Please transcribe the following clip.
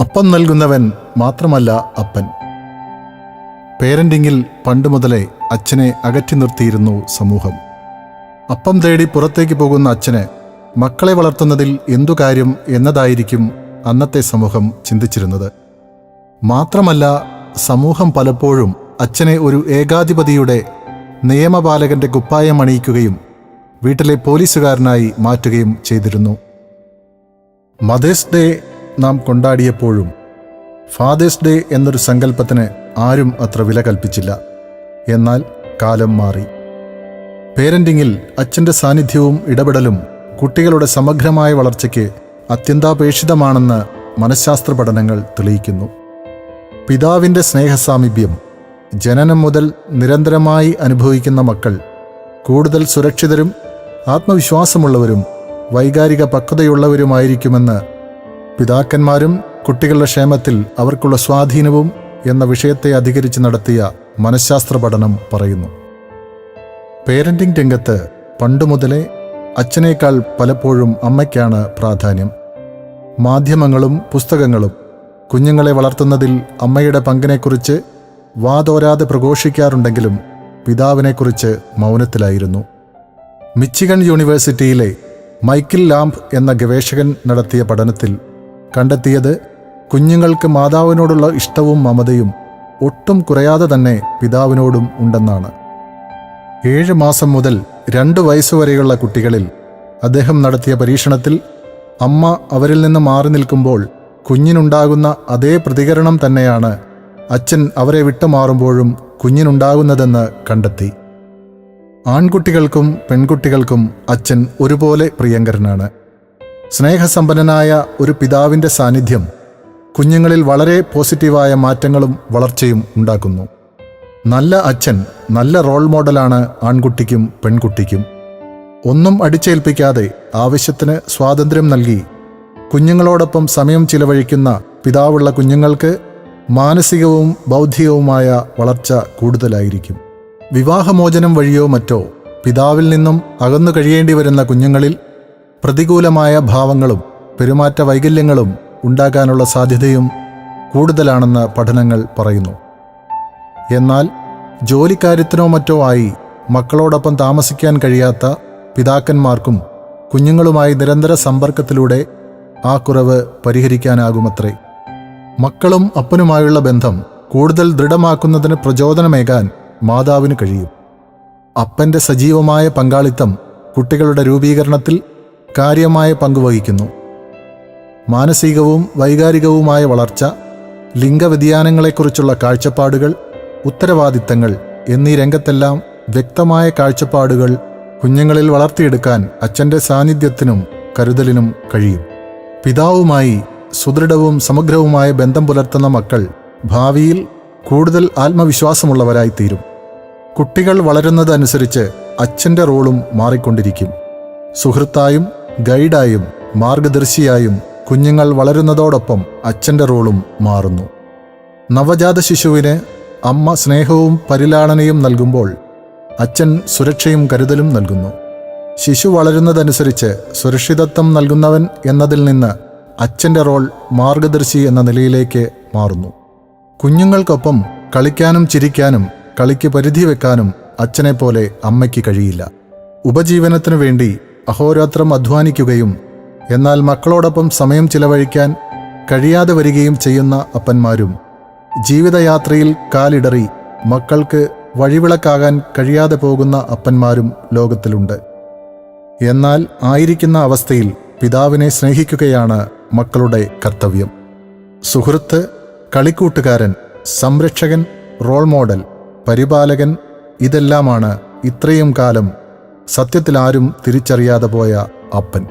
അപ്പം നൽകുന്നവൻ മാത്രമല്ല അപ്പൻ. പേരന്റിങ്ങിൽ പണ്ട് മുതലേ അച്ഛനെ അകറ്റി നിർത്തിയിരുന്നു സമൂഹം. അപ്പം തേടി പുറത്തേക്ക് പോകുന്ന അച്ഛന് മക്കളെ വളർത്തുന്നതിൽ എന്തു കാര്യം എന്നതായിരിക്കും അന്നത്തെ സമൂഹം ചിന്തിച്ചിരുന്നത്. മാത്രമല്ല സമൂഹം പലപ്പോഴും അച്ഛനെ ഒരു ഏകാധിപതിയുടെ നിയമപാലകന്റെ കുപ്പായം അണിയിക്കുകയും വീട്ടിലെ പോലീസുകാരനായി മാറ്റുകയും ചെയ്തിരുന്നു. മദേഴ്സ് ഡേ നാം കൊണ്ടാടിയപ്പോഴും ഫാദേഴ്സ് ഡേ എന്നൊരു സങ്കല്പത്തിന് ആരും അത്ര വില കൽപ്പിച്ചില്ല. എന്നാൽ കാലം മാറി. പേരന്റിങ്ങിൽ അച്ഛന്റെ സാന്നിധ്യവും ഇടപെടലും കുട്ടികളുടെ സമഗ്രമായ വളർച്ചയ്ക്ക് അത്യന്താപേക്ഷിതമാണെന്ന് മനഃശാസ്ത്ര പഠനങ്ങൾ തെളിയിക്കുന്നു. പിതാവിന്റെ സ്നേഹസാമീപ്യം ജനനം മുതൽ നിരന്തരമായി അനുഭവിക്കുന്ന മക്കൾ കൂടുതൽ സുരക്ഷിതരും ആത്മവിശ്വാസമുള്ളവരും വൈകാരിക പക്വതയുള്ളവരുമായിരിക്കുമെന്ന് പിതാക്കന്മാരും കുട്ടികളുടെ ക്ഷേമത്തിൽ അവർക്കുള്ള സ്വാധീനവും എന്ന വിഷയത്തെ അധികരിച്ച് നടത്തിയ മനഃശാസ്ത്ര പഠനം പറയുന്നു. പേരന്റിംഗ് രംഗത്ത് പണ്ടു മുതലേ അച്ഛനേക്കാൾ പലപ്പോഴും അമ്മയ്ക്കാണ് പ്രാധാന്യം. മാധ്യമങ്ങളും പുസ്തകങ്ങളും കുഞ്ഞുങ്ങളെ വളർത്തുന്നതിൽ അമ്മയുടെ പങ്കിനെക്കുറിച്ച് വാതോരാതെ പ്രഘോഷിക്കാറുണ്ടെങ്കിലും പിതാവിനെക്കുറിച്ച് മൗനത്തിലായിരുന്നു. മിച്ചിഗൺ യൂണിവേഴ്സിറ്റിയിലെ മൈക്കിൾ ലാംബ് എന്ന ഗവേഷകൻ നടത്തിയ പഠനത്തിൽ കണ്ടെത്തിയത് കുഞ്ഞുങ്ങൾക്ക് മാതാവിനോടുള്ള ഇഷ്ടവും മമതയും ഒട്ടും കുറയാതെ തന്നെ പിതാവിനോടും ഉണ്ടെന്നാണ്. ഏഴ് മാസം മുതൽ രണ്ട് വയസ്സുവരെയുള്ള കുട്ടികളിൽ അദ്ദേഹം നടത്തിയ പരീക്ഷണത്തിൽ അമ്മ അവരിൽ നിന്ന് മാറി നിൽക്കുമ്പോൾ കുഞ്ഞിനുണ്ടാകുന്ന അതേ പ്രതികരണം തന്നെയാണ് അച്ഛൻ അവരെ വിട്ടുമാറുമ്പോഴും കുഞ്ഞിനുണ്ടാകുന്നതെന്ന് കണ്ടെത്തി. ആൺകുട്ടികൾക്കും പെൺകുട്ടികൾക്കും അച്ഛൻ ഒരുപോലെ പ്രിയങ്കരനാണ്. സ്നേഹസമ്പന്നനായ ഒരു പിതാവിന്റെ സാന്നിധ്യം കുഞ്ഞുങ്ങളിൽ വളരെ പോസിറ്റീവായ മാറ്റങ്ങളും വളർച്ചയും ഉണ്ടാക്കുന്നു. നല്ല അച്ഛൻ നല്ല റോൾ മോഡലാണ് ആൺകുട്ടിക്കും പെൺകുട്ടിക്കും. ഒന്നും അടിച്ചേൽപ്പിക്കാതെ ആവശ്യത്തിന് സ്വാതന്ത്ര്യം നൽകി കുഞ്ഞുങ്ങളോടൊപ്പം സമയം ചിലവഴിക്കുന്ന പിതാവുള്ള കുഞ്ഞുങ്ങൾക്ക് മാനസികവും ബൗദ്ധികവുമായ വളർച്ച കൂടുതലായിരിക്കും. വിവാഹമോചനം വഴിയോ മറ്റോ പിതാവിൽ നിന്നും അകന്നു കഴിയേണ്ടി വരുന്ന കുഞ്ഞുങ്ങളിൽ പ്രതികൂലമായ ഭാവങ്ങളും പെരുമാറ്റ വൈകല്യങ്ങളും ഉണ്ടാകാനുള്ള സാധ്യതയും കൂടുതലാണെന്ന് പഠനങ്ങൾ പറയുന്നു. എന്നാൽ ജോലിക്കാര്യത്തിനോ മറ്റോ ആയി മക്കളോടൊപ്പം താമസിക്കാൻ കഴിയാത്ത പിതാക്കന്മാർക്കും കുഞ്ഞുങ്ങളുമായി നിരന്തര സമ്പർക്കത്തിലൂടെ ആ കുറവ് പരിഹരിക്കാനാകുമത്രേ. മക്കളും അപ്പനുമായുള്ള ബന്ധം കൂടുതൽ ദൃഢമാക്കുന്നതിന് പ്രചോദനമേകാൻ മാതാവിന് കഴിയും. അപ്പന്റെ സജീവമായ പങ്കാളിത്തം കുട്ടികളുടെ രൂപീകരണത്തിൽ കാര്യമായ പങ്കുവഹിക്കുന്നു മാനസികവും വൈകാരികവുമായ വളർച്ച ലിംഗവ്യതിയാനങ്ങളെക്കുറിച്ചുള്ള കാഴ്ചപ്പാടുകൾ ഉത്തരവാദിത്തങ്ങൾ എന്നീ രംഗത്തെല്ലാം വ്യക്തമായ കാഴ്ചപ്പാടുകൾ കുഞ്ഞുങ്ങളിൽ വളർത്തിയെടുക്കാൻ അച്ഛന്റെ സാന്നിധ്യത്തിനും കരുതലിനും കഴിയും. പിതാവുമായി സുദൃഢവും സമഗ്രവുമായ ബന്ധം പുലർത്തുന്ന മക്കൾ ഭാവിയിൽ കൂടുതൽ ആത്മവിശ്വാസമുള്ളവരായി തീരും കുട്ടികൾ വളരുന്നതനുസരിച്ച് അച്ഛന്റെ റോളും മാറിക്കൊണ്ടിരിക്കും. സുഹൃത്തായും ഗൈഡായും മാർഗദർശിയായും കുഞ്ഞുങ്ങൾ വളരുന്നതോടൊപ്പം അച്ഛന്റെ റോളും മാറുന്നു. നവജാത ശിശുവിന് അമ്മ സ്നേഹവും പരിലാളനയും നൽകുമ്പോൾ അച്ഛൻ സുരക്ഷയും കരുതലും നൽകുന്നു. ശിശു വളരുന്നതനുസരിച്ച് സുരക്ഷിതത്വം നൽകുന്നവൻ എന്നതിൽ നിന്ന് അച്ഛന്റെ റോൾ മാർഗദർശി എന്ന നിലയിലേക്ക് മാറുന്നു. കുഞ്ഞുങ്ങൾക്കൊപ്പം കളിക്കാനും ചിരിക്കാനും കളിക്ക് പരിധി വെക്കാനും അച്ഛനെപ്പോലെ അമ്മയ്ക്ക് കഴിയില്ല. ഉപജീവനത്തിനു വേണ്ടി അഹോരാത്രം അധ്വാനിക്കുകയും എന്നാൽ മക്കളോടൊപ്പം സമയം ചിലവഴിക്കാൻ കഴിയാതെ വരികയും ചെയ്യുന്ന അപ്പന്മാരും ജീവിതയാത്രയിൽ കാലിടറി മക്കൾക്ക് വഴിവിളക്കാകാൻ കഴിയാതെ പോകുന്ന അപ്പന്മാരും ലോകത്തിലുണ്ട്. എന്നാൽ ആയിരിക്കുന്ന അവസ്ഥയിൽ പിതാവിനെ സ്നേഹിക്കുകയാണ് മക്കളുടെ കർത്തവ്യം. സുഹൃത്ത് കളിക്കൂട്ടുകാരൻ സംരക്ഷകൻ റോൾ മോഡൽ പരിപാലകൻ ഇതെല്ലാമാണ് ഇത്രയും കാലം സത്യത്തിൽ ആരും തിരിച്ചറിയാതെ പോയ അപ്പൻ.